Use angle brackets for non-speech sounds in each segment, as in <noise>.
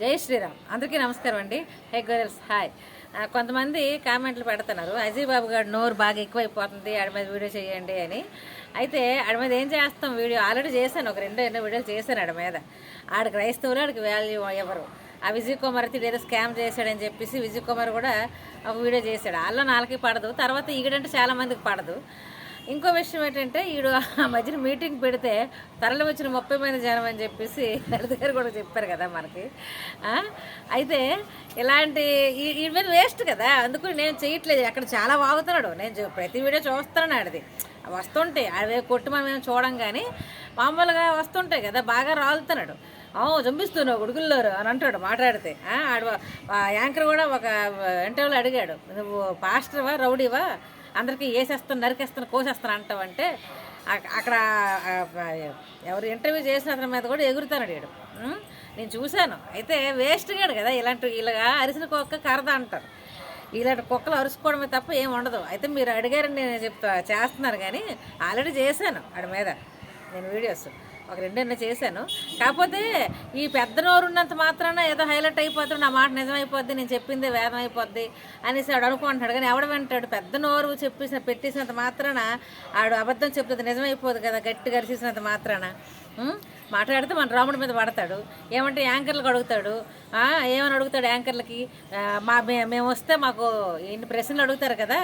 జై శ్రీరామ్. అందరికీ నమస్కారం అండి. Hey girls hi. కొంతమంది కామెంట్లు పెడుతున్నారు. అజయ్ బాబు గారు నోరు బాగా ఎక్కువైపోతుంది ఆడి మీద వీడియో చేయండి అని. అయితే ఆడి మీద ఏం చేస్తాం వీడియో? ఆల్రెడీ చేశాను ఒక రెండో ఎన్నో వీడియోలు చేశాను ఆడి మీద. ఆడ క్రైస్తవులు ఆడికి వాల్యూ ఎవరు? ఆ విజయ్ కుమార్ అయితే ఏదో స్కామ్ చేశాడని చెప్పేసి విజయ్ కుమార్ కూడా ఒక వీడియో చేశాడు. వాళ్ళ నాలుగు పడదు తర్వాత ఈగడంటే చాలామందికి పడదు. ఇంకో విషయం ఏంటంటే ఈడు ఆ మధ్యన మీటింగ్ పెడితే తరలి వచ్చిన ముప్పై మంది జనం అని చెప్పేసి లలిత గారు కూడా చెప్పారు కదా మనకి. అయితే ఇలాంటి ఈ- మీద వేస్ట్ కదా అందుకు నేను చేయట్లేదు. అక్కడ చాలా వాగుతున్నాడు. నేను ప్రతి వీడియో చూస్తున్నాను ఆడిది. వస్తుంటాయి. అవి కొట్టి మనం ఏమైనా చూడం కానీ మామూలుగా వస్తుంటాయి కదా బాగా రాలుతున్నాడు. అవును చంపిస్తున్నావు గుడుగుల్లోరు అని అంటాడు మాట్లాడితే. ఆడు యాంకర్ కూడా ఒక ఇంటర్వ్యూలో అడిగాడు. నువ్వు పాస్టర్వా రౌడీవా? అందరికీ వేసేస్తాను నరికేస్తాను కోసేస్తాను అంటావంటే అక్- అక్కడ ఎవరు ఇంటర్వ్యూ చేసిన అతని మీద కూడా ఎగురుతాడు వీడు. నేను చూశాను. అయితే వేస్ట్ గాడు కదా ఇలాంటి ఇలాగా అరిసిన కుక్క కరద అంటారు. ఇలాంటి కుక్కలు అరుచుకోవడమే తప్ప ఏం ఉండదు. అయితే మీరు అడిగారని నేను చెప్తా చేస్తున్నాను కానీ ఆల్రెడీ చేశాను వాడి మీద. నేను వీడియోస్. ఒక రెండెన్నో చేశాను. కాకపోతే ఈ పెద్ద నోరు ఉన్నంత మాత్రాన ఏదో హైలైట్ అయిపోతుంది నా మాట నిజమైపోద్ది నేను చెప్పిందే వేదం అయిపోద్ది అనేసి ఆడు అనుకుంటున్నాడు. కానీ ఎవడ వింటాడు పెద్ద నోరు చెప్పేసిన పెట్టేసినంత మాత్రాన ఆడు అబద్ధం చెప్తుంది నిజమైపోదు కదా గట్టి గరిచేసినంత మాత్రాన. మాట్లాడితే మన రాముడి మీద పడతాడు. ఏమంటే యాంకర్లకు అడుగుతాడు. ఏమని అడుగుతాడు యాంకర్లకి? మా మేము వస్తే మాకు ఇన్ని ప్రశ్నలు అడుగుతారు కదా.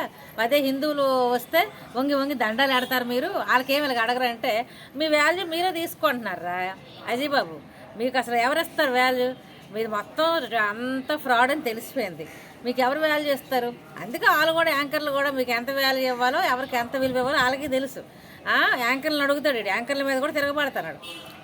అదే హిందువులు వస్తే వంగి వంగి దండాలు ఆడతారు మీరు. వాళ్ళకేమి అడగరంటే మీ వాల్యూ మీరే తీసుకుంటున్నారా అజయ్ బాబు మీకు అసలు ఎవరు ఇస్తారు వాల్యూ మీది మొత్తం అంత ఫ్రాడ్ అని తెలిసిపోయింది. మీకు ఎవరు వాల్యూ ఇస్తారు? అందుకే వాళ్ళు కూడా యాంకర్లు కూడా మీకు ఎంత వాల్యూ ఇవ్వాలో ఎవరికి ఎంత విలువ ఇవ్వాలో వాళ్ళకి తెలుసు. యాంకర్లను అడుగుతాడు వీడు యాంకర్ల మీద కూడా తిరగబడతాడు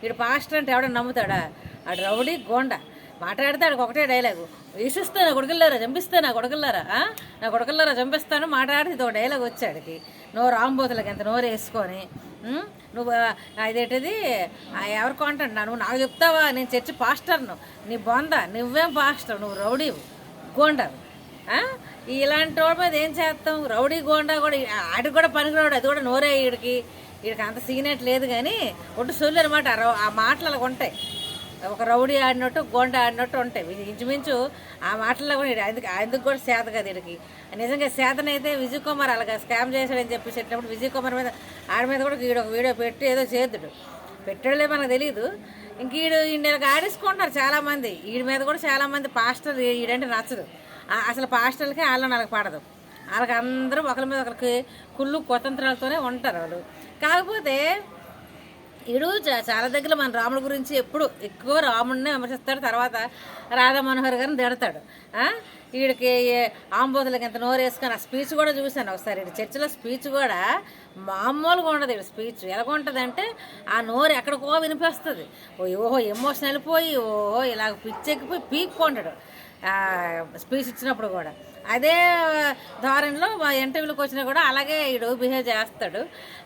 వీడు పాస్టర్ అంటే ఎవడని నమ్ముతాడా? ఆడు రౌడీ గోండ. మాట్లాడతాడు ఒకటే డైలాగు. వీసిస్తా నా కొడుకుల్లారా చంపిస్తే నా కొడుకుల్లారా? నా కొడుకుల్లారా చంపిస్తాను మాట్లాడితే ఇది ఒక డైలాగ్ వచ్చాడికి. నోరు ఆంబోతులకి ఎంత నోరు వేసుకొని నువ్వు అదేంటిది ఇదేంటిది? ఆ, ఎవరు నువ్వు నాకు చెప్తావా? నేను చర్చి పాస్టర్ను. నీ బొంద. నువ్వేం పాస్టర్? నువ్వు రౌడీవు గోండవు. ఇలాంటి వాడి మీద ఏం చేస్తాం? రౌడీ గోండా కూడా ఆడికి కూడా పనికిరాడు. అది కూడా నోరే వీడికి వీడికి అంత సీనేట్ లేదు కానీ ఒట్టు సొల్లు అనమాట ఆ మాటలు అలా ఉంటాయి. ఒక రౌడీ ఆడినట్టు గోండా ఆడినట్టు ఉంటాయి. ఇంచుమించు ఆ మాటల్లో కూడా వీడు అందుకు అందుకు కూడా సేత కదా వీడికి నిజంగా సేతనైతే విజయ్ కుమార్ అలాగా స్కామ్ చేశాడని చెప్పి చెప్పినప్పుడు విజయ్ కుమార్ మీద ఆడి మీద కూడా వీడు ఒక వీడియో పెట్టి ఏదో చేద్దుడు. పెట్టడలే మనకు తెలియదు ఇంక వీడు ఈయన ఆడేసుకుంటున్నారు చాలామంది. వీడి మీద కూడా చాలామంది పాస్టర్ వీడంటే నచ్చదు. అసలు పాస్టర్లకి వాళ్ళని వాళ్ళకి పడదు. వాళ్ళకి అందరూ ఒకరి మీద ఒకరికి కుళ్ళు కుతంత్రాలతోనే ఉంటారు వాళ్ళు. కాకపోతే ఇడు చా- చాలా దగ్గర మన రాముడి గురించి ఎప్పుడు ఎక్కువ రాముడినే విమర్శిస్తాడు తర్వాత రాధా మనోహర్ గారిని తిడతాడు. వీడికి ఆంబోతులకి ఎంత నోరు వేసుకొని ఆ స్పీచ్ కూడా చూశాను ఒకసారి. వీడి చర్చిలో స్పీచ్ కూడా మామూలుగా ఉండదు వీడి స్పీచ్. ఎలాగుంటుందంటే ఆ నోరు ఎక్కడికో వినిపిస్తుంది. ఓ ఓహో ఎమోషన్ వెళ్ళిపోయి ఓహో ఇలాగ పిచ్చెక్కిపోయి పీక్కుంటాడు. స్పీచ్ ఇచ్చినప్పుడు కూడా. అదే ధోరణిలో ఇంటర్వ్యూలకు వచ్చినా కూడా అలాగే ఈడు బిహేవ్ చేస్తాడు.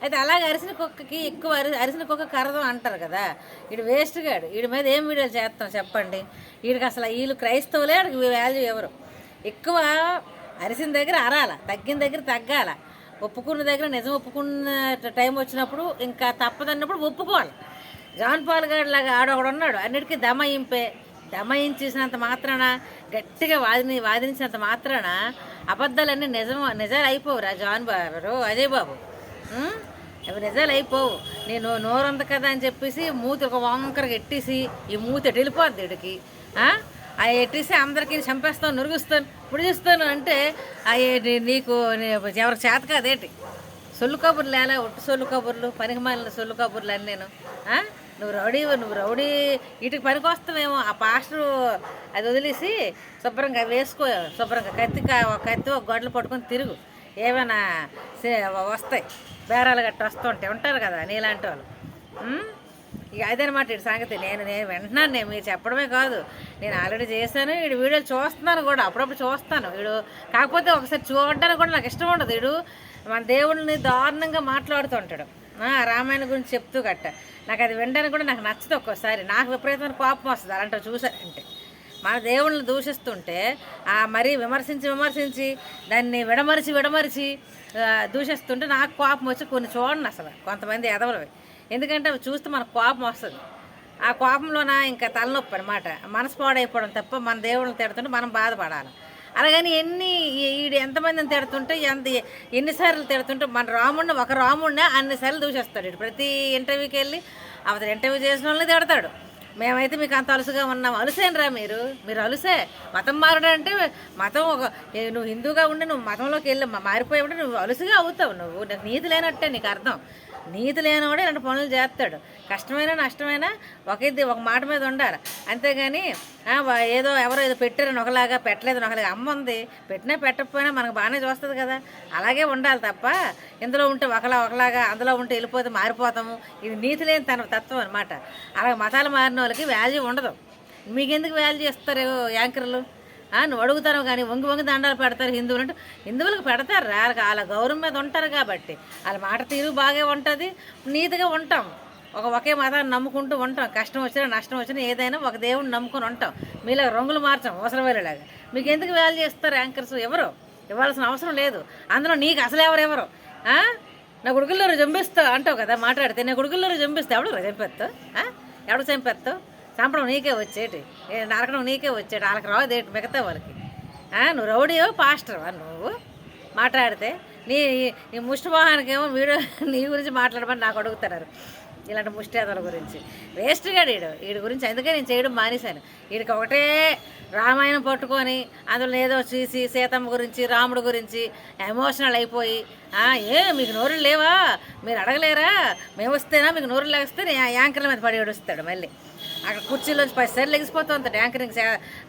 అయితే అలాగే అరిసిన కుక్కకి ఎక్కువ అరి అరిసిన కుక్క కరదం అంటారు కదా. వీడు వేస్ట్ గాడు. వీడి మీద ఏం వీడియోలు చేస్తాం చెప్పండి? వీడికి అసలు వీళ్ళు క్రైస్తవులే వాడికి వాల్యూ ఎవరు? ఎక్కువ అరిసిన దగ్గర అరాల తగ్గిన దగ్గర తగ్గాల. ఒప్పుకున్న దగ్గర నిజం ఒప్పుకున్న టైం వచ్చినప్పుడు ఇంకా తప్పదన్నప్పుడు ఒప్పుకోవాలి. జాన్ పాల్ గారు లాగా ఆడొకడు ఉన్నాడు. అన్నిటికీ ఇంపే. దమయించేసినంత మాత్రాన గట్టిగా వాదిని వాదించినంత మాత్రాన అబద్ధాలన్నీ నిజం నిజాలు అయిపోవురా జాన్ బాబు అజయ్ బాబు. అవి నిజాలు అయిపోవు నేను నోరు ఉంది కదా అని చెప్పేసి మూతి ఒక వంకరగా ఎట్టేసి ఈ మూతి ఎటు వెళ్ళిపోద్ది వీడికి ఆ? ఎట్టేసి అందరికీ చంపేస్తాను నురుగుస్తాను ఇప్పుడు చూస్తాను అంటే అవి నీకు ఎవరికి చేత కాదేటి? సొల్లు కబుర్లు ఎలా ఒట్టు సొల్లు కబుర్లు పనికి మాలిన సొల్లు కబుర్లు అని నేను. నువ్వు రౌడీ నువ్వు రౌడీ. వీటికి పనికి వస్తావేమో ఆ పాస్టర్ అది వదిలేసి శుభ్రంగా వేసుకో శుభ్రంగా కత్తి ఒక కత్తి ఒక గొడ్లు పట్టుకొని తిరుగు. ఏమైనా వస్తాయి. బేరాలు గట్ట వస్తుంటాయి. ఉంటారు కదా నీలాంటి వాళ్ళు. ఇక అదనమాట ఇటు సంగతి. నేను నేను వింటున్నాను. నేను మీరు చెప్పడమే కాదు. నేను ఆల్రెడీ చేశాను. వీడు వీడియోలు చూస్తున్నాను కూడా. అప్పుడప్పుడు చూస్తాను. వీడు కాకపోతే ఒకసారి చూడడానికి కూడా నాకు ఇష్టం ఉండదు. వీడు మన దేవుడిని దారుణంగా మాట్లాడుతుంటాడు. ఉంటాడు రామాయణ గురించి చెప్తూ గట్ట. నాకు అది వినడానికి కూడా నాకు నచ్చదు ఒక్కోసారి. నాకు విపరీతమైన కోపం వస్తుంది. అలాంటివి చూసారంటే మన దేవుళ్ళని దూషిస్తుంటే ఆ మరీ విమర్శించి విమర్శించి దాన్ని విడమరిచి విడమరిచి దూషిస్తుంటే నాకు కోపం వచ్చి కొన్ని చూడండి అసలు. కొంతమంది ఎదవలవి. ఎందుకంటే అవి చూస్తే మనకు కోపం వస్తుంది. ఆ కోపంలోన ఇంకా తలనొప్పి అనమాట మనసు పాడైపోవడం తప్ప మన దేవుళ్ళని తిడుతుంటే మనం బాధపడాలి. అలాగని ఎన్ని ఈడు ఎంతమందిని తిడుతుంటే ఎంత ఎన్నిసార్లు తిడుతుంటే మన రాముడిని ఒక రాముడిని అన్నిసార్లు దూసేస్తాడు ఈడు ప్రతి ఇంటర్వ్యూకి వెళ్ళి అవతల ఇంటర్వ్యూ చేసిన వాళ్ళని తిడతాడు. మేమైతే మీకు అంత అలుసుగా ఉన్నాం. అలుసేనరా మీరు? మీరు అలుసే. మతం మారడం అంటే మతం ఒక నువ్వు హిందూగా ఉండి నువ్వు మతంలోకి వెళ్ళి మా- నువ్వు అలుసుగా అవుతావు. నువ్వు నీకు నీతి లేనట్టే నీకు అర్థం. నీతి లేనివాడే రెండు పనులు చేస్తాడు. కష్టమైనా నష్టమైనా ఒక ఒక మాట మీద ఉండాలి. అంతేగాని ఏదో ఎవరో ఏదో పెట్టారని ఒకలాగా పెట్టలేదు ఒకలాగా. అమ్మ ఉంది పెట్టినా పెట్టకపోయినా మనకు బాగానే చూస్తుంది కదా. అలాగే ఉండాలి తప్ప ఇందులో ఉంటే ఒకలా ఒకలాగా అందులో ఉంటే వెళ్ళిపోతే మారిపోతాము. ఇది నీతి లేని తన తత్వం అనమాట అలాగే మతాలు మారిన వాళ్ళకి వాల్యూ ఉండదు. మీకెందుకు వాల్యూ ఇస్తారు యాంకర్లు? నువ్వు అడుగుతారు కానీ వంగి వంగి దండాలు పెడతారు హిందువులు అంటే. హిందువులకు పెడతారు రా వాళ్ళకి వాళ్ళ గౌరవం మీద ఉంటారు కాబట్టి. వాళ్ళ మాట తీరు బాగా ఉంటుంది నీతిగా ఉంటాం. ఒక ఒకే మతాన్ని నమ్ముకుంటూ ఉంటాం. కష్టం వచ్చినా నష్టం వచ్చినా ఏదైనా ఒక దేవుడిని నమ్ముకొని ఉంటాం. మీలో రంగులు మార్చాం అవసరం వేరేలాగా మీకు ఎందుకు వాల్యూ చేస్తారు యాంకర్స్ ఎవరు? ఇవ్వాల్సిన అవసరం లేదు. అందులో నీకు అసలు ఎవరెవరు ఆ? నా గుడుగుల్లో చంపిస్తా? అంటావు కదా మాట్లాడితే నా గుడుగుల్లో చంపిస్తా? ఎవడు చంపేస్తావు? ఎవడు చంపేస్తావు? చంపడం నీకే వచ్చేటి. నరకడం నీకే వచ్చేటి. వాళ్ళకి రాదేటి మిగతా వాళ్ళకి. నువ్వు రౌడీయో పాస్టర్వా నువ్వు? మాట్లాడితే నీ నీ ముష్టిమోహానికి ఏమో వీడియో <laughs> నీ గురించి మాట్లాడమని నాకు అడుగుతున్నారు. ఇలాంటి ముష్టియాతల గురించి. వేస్ట్గా వీడు వీడి గురించి అందుకే నేను చేయడం మానేశాను. వీడికి ఒకటే రామాయణం పట్టుకొని అందులో ఏదో చూసి సీతమ్మ గురించి రాముడు గురించి ఎమోషనల్ అయిపోయి ఏ మీకు నోరులు లేవా? మీరు అడగలేరా? మేము వస్తేనా? మీకు నోరులు లేస్తే నేను యాంకర్ల మీద పడి ఏడుస్తాడు మళ్ళీ. అక్కడ కుర్చీలోంచి పది సార్లు లెగిసిపోతూ ఉంటాడు యాంకరింగ్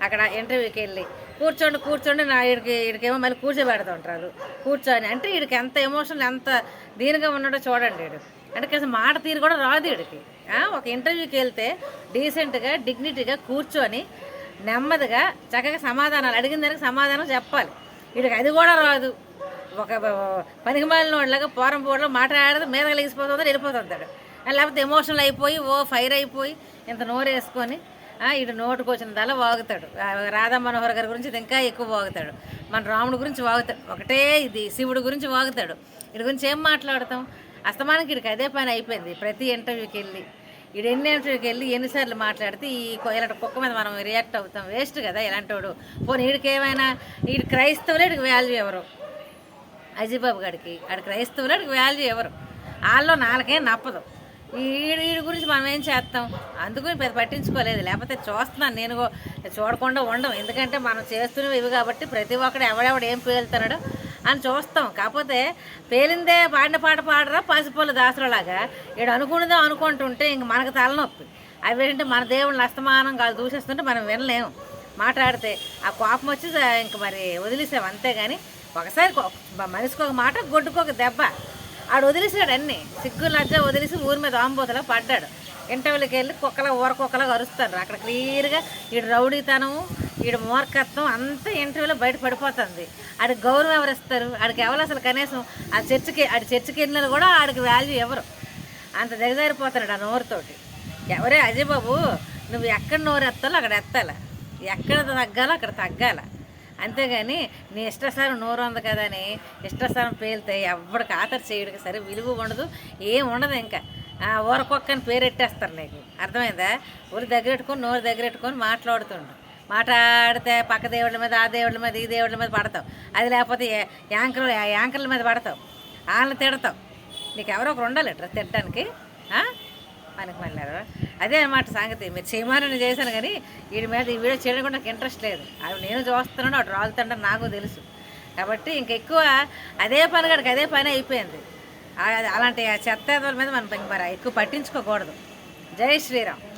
అక్కడ ఇంటర్వ్యూకి వెళ్ళి. కూర్చోండి కూర్చోండి నా వీడికి వీడికేమో మళ్ళీ కూర్చోబెడుతూ ఉంటారు. కూర్చొని అంటే వీడికి ఎంత ఎమోషన్ ఎంత దీనిగా ఉన్నాడో చూడండి వీడు అంటే కాస్త మాట తీరు కూడా రాదు వీడికి ఒక ఇంటర్వ్యూకి వెళ్తే డీసెంట్గా డిగ్నిటీగా కూర్చొని నెమ్మదిగా చక్కగా సమాధానాలు అడిగిన దానికి సమాధానం చెప్పాలి. వీడికి అది కూడా రాదు. ఒక పనికి మాలిన వాళ్ళగా పోరం పోవడం మాట్లాడదు మీద కలిగిపోతుందో వెళ్ళిపోతుంటాడు. లేకపోతే ఎమోషనల్ అయిపోయి ఓ ఫైర్ అయిపోయి ఇంత నోరు వేసుకొని ఇటు నోటుకు వచ్చిన దల వాగుతాడు. రాధా మనోహర్ గారి గురించి ఇది ఇంకా ఎక్కువ వాగుతాడు. మన రాముడి గురించి వాగుతాడు. ఒకటే ఇది శివుడి గురించి వాగుతాడు. వీడి గురించి ఏం మాట్లాడతాం? అస్తమానికి వీడికి అదే పని అయిపోయింది. ప్రతి ఇంటర్వ్యూకి వెళ్ళి ఇడు ఎన్ని ఇంటర్వ్యూకి వెళ్ళి ఎన్నిసార్లు మాట్లాడితే ఈ ఇలాంటి కుక్క మీద మనం రియాక్ట్ అవుతాం. వేస్ట్ కదా ఇలాంటి వాడు పోనీ వీడికి ఏమైనా వీడి క్రైస్తవులే వీడికి వాల్యూ ఎవరు? అజీబాబు గారికి ఆడ క్రైస్తవులే ఆడికి వాల్యూ ఎవరు? వాళ్ళలో నాలుగే నప్పదు. వీడి గురించి మనం ఏం చేస్తాం? అందుకని పెద్ద పట్టించుకోలేదు. లేకపోతే చూస్తున్నాను నేను చూడకుండా ఉండం ఎందుకంటే మనం చేస్తున్నవి ఇవి కాబట్టి ప్రతి ఒక్కడు ఎవడెవడు ఏం పేలుతున్నాడో అని చూస్తాం. కాకపోతే పేలిందే పాడిన పాట పాడరా? పసిపొల దాసులలాగా ఈడు అనుకున్నదే అనుకుంటుంటే ఇంక మనకు తలనొప్పి. అవి ఏంటంటే మన దేవుళ్ళని అస్తమానం కాదు దూసేస్తుంటే మనం వినలేము. మాట్లాడితే ఆ కోపం వచ్చి ఇంక మరి వదిలేసాం. అంతేగాని ఒకసారి మనిషికి ఒక మాట గొడ్డుకు ఒక దెబ్బ. ఆడు వదిలేసాడు అన్నీ. సిగ్గు లజ్జ వదిలేసి ఊరి మీద ఆంబోతలో పడ్డాడు. ఇంటర్వెల్కి వెళ్ళి కుక్కలా ఊర కుక్కలా అరుస్తారు అక్కడ క్లియర్గా ఈడు రౌడీతనము ఈడు మూర్ఖత్వం అంతా ఇంటర్వ్యూలో బయట పడిపోతుంది. ఆడికి గౌరవం ఎవరు ఇస్తారు ఆడికి ఎవరు అసలు కనీసం ఆ చర్చికి ఆడి చర్చికి వెళ్ళినా కూడా ఆడికి వాల్యూ ఎవరు? అంత దిగజారిపోతున్నాడు ఆ నోరుతోటి. ఎవరే అజయ్ బాబు నువ్వు ఎక్కడ నోరు ఎత్తాలో అక్కడ ఎత్తాలి. ఎక్కడ తగ్గాలో అక్కడ తగ్గాల. అంతేగాని నీ ఇష్టసారం నోరు ఉంది కదా అని పేలితే ఎవడికి ఆతర్ చేయడానికి సరే విలువ ఉండదు ఏం ఉండదు ఇంకా. ఆ ఊరకొక్కని పేరెట్టేస్తారు నీకు. అర్థమైందా? ఊరి దగ్గర పెట్టుకొని నోరు దగ్గర పెట్టుకొని మాట్లాడుతుండు. మాట్లాడితే పక్క దేవుళ్ళ మీద ఆ దేవుళ్ళ మీద ఈ దేవుళ్ళ మీద పడతావు. అది లేకపోతే యాంకర్ యాంకర్లు యాంకర్ల మీద పడతావు. వాళ్ళని తిడతావు. నీకు ఎవరో ఒకరు ఉండాలి డ్రెస్ తిట్టడానికి. ఆ? మళ్ళారు. అదే అన్నమాట సంగతి. మీరు చేయమని నేను చేశాను కానీ వీడి మీద ఈ వీడియో చేయడం కూడా నాకు ఇంట్రెస్ట్ లేదు. అవి నేను చూస్తున్నాను అటు రాలుతుంటే నాకు తెలుసు. కాబట్టి ఇంక ఎక్కువ అదే పని కాడికి అదే పని అయిపోయింది. ఆ- అలాంటి చెత్త మీద మనం మరి ఎక్కువ పట్టించుకోకూడదు. జై శ్రీరామ్.